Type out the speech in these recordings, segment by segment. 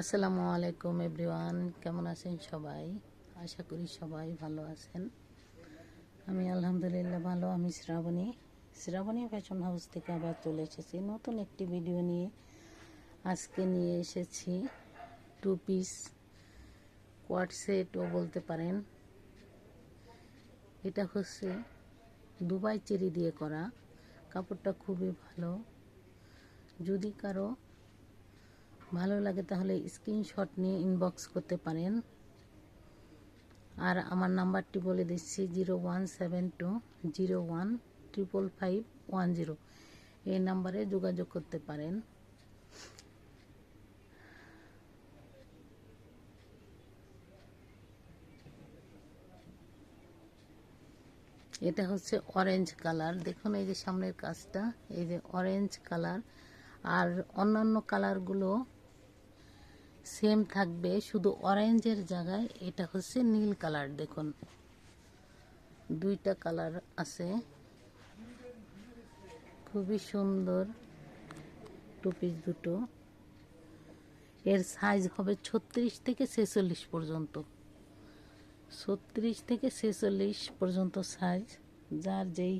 আসসালামু আলাইকুম এভরিওয়ান, কেমন আছেন সবাই? আশা করি সবাই ভালো আছেন। আমি আলহামদুলিল্লাহ ভালো, আমি শ্রাবণী। শ্রাবণী ফ্যাশন হাউস থেকে আবার চলে এসেছি। নতুন একটি ভিডিও নিয়ে আজকে নিয়ে এসেছি টু পিস কোয়াড সেটও বলতে পারেন। এটা হচ্ছে দুবাই চেরি দিয়ে করা। কাপড়টা খুবই ভালো। যদি কারও ভালো লাগে তাহলে স্ক্রিনশট নিয়ে ইনবক্স করতে পারেন। আর আমার নাম্বারটি বলে দিচ্ছি zero one seven two zero one triple five one zero. এই নাম্বারে যোগাযোগ করতে পারেন। এটা হচ্ছে অরেঞ্জ কালার দেখুন এই যে সামনের কাজটা, এই যে অরেঞ্জ কালার আর অন্যান্য কালারগুলো সেম থাকবে, শুধু অরেঞ্জের জায়গায়। এটা হচ্ছে নীল কালার, দেখুন। দুইটা কালার আছে। খুবই সুন্দর টু পিস দুটো। এর সাইজ হবে ছত্রিশ থেকে ছেচল্লিশ পর্যন্ত। ছত্রিশ থেকে ছেচল্লিশ পর্যন্ত সাইজ যার যেই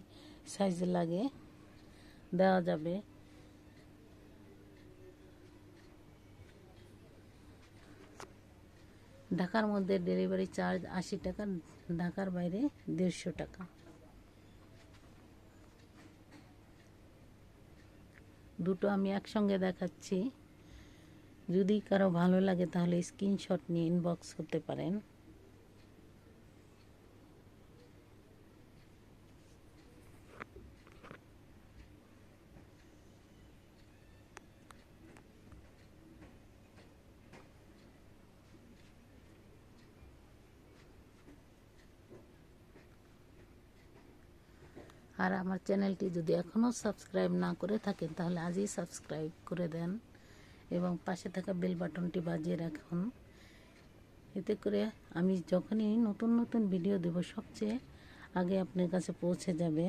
সাইজ লাগে, দেওয়া যাবে। ঢাকার মধ্যে ডেলিভারি চার্জ আশি টাকা, ঢাকার বাইরে দেড়শো টাকা। দুটো আমি একসঙ্গে দেখাচ্ছি। যদি কারও ভালো লাগে তাহলে স্ক্রিনশট নিয়ে ইনবক্স করতে পারেন। আর আমার চ্যানেলটি যদি এখনও সাবস্ক্রাইব না করে থাকেন, তাহলে আজই সাবস্ক্রাইব করে দেন এবং পাশে থাকা বেল বাটনটি বাজিয়ে রাখুন। এতে করে আমি যখনই নতুন নতুন ভিডিও দেব, সবচেয়ে আগে আপনার কাছে পৌঁছে যাবে।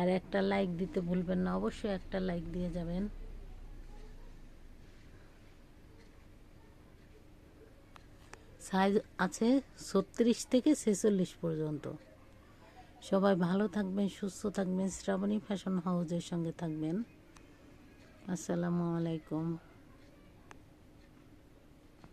আর একটা লাইক দিতে ভুলবেন না, অবশ্যই একটা লাইক দিয়ে যাবেন। সাইজ আছে ছত্রিশ থেকে ছেচল্লিশ পর্যন্ত। সবাই ভালো থাকবেন সুস্থ থাকবেন শ্রাবণী ফ্যাশন হাউজের সঙ্গে থাকবেন। আসসালামু আলাইকুম।